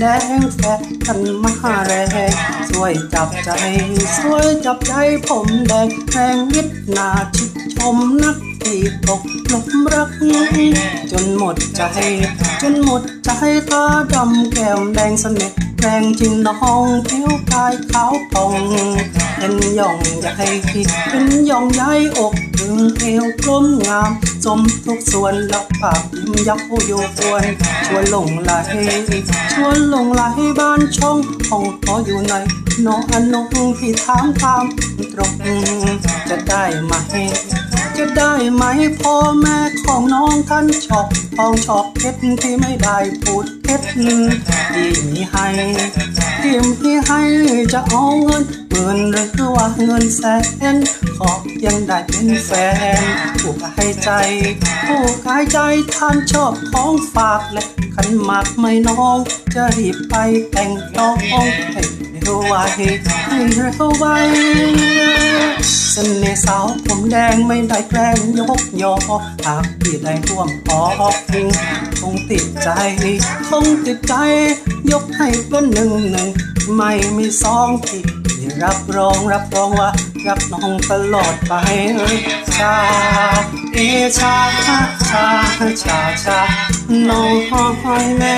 แดงแฟกันมาแรงช่วยจับใจช่วยจับใจผมแดงแรงนิดหนาชิดชมนักที่ตกหลุมรัก จนหมดใจ จนหมดใจตาดำแก้มแดงสนิท แรงจริงน้องผิวกายขาวผ่องเป็นย่องใหญ่เป็นย่องใหญ่อกถึงเอวกลมงาม สมทุกส่วนล้วปากยิ้มยักผู้อยู่ควรชวนหลงไหลชวนหลงไหลบ้านช่องห้องขออยู่ในน้องอนงที่ถามตามตรงจะได้ไหม จะได้ไหมพ่อแม่ของน้องท่านชอบทองชอบเพชรที่ไม่ได้พูดเพชรที่มีให้ที่มีให้จะเอาเงินหมื่นหรือว่าเงินแสนขอยังได้เป็นแฟนผู้กายใจ ผู้กายใจท่านชอบของฝากและขันหมากไม่น้อง จะรีบไปแต่งน้องให้ เร็วไวให้เร็วไวเสน่ห์สาวผมแดงไม่ได้แกล้งยกยอหากพี่ได้ร่วมขอพิงคงติดใจคงติดใจ ยกให้เป็หนึ่งหนึ่งไม่มีสองที่รับรองรับรองว่า รักน้องตลอดไปชาเอชาชาชาชาชาน้องห้อแม่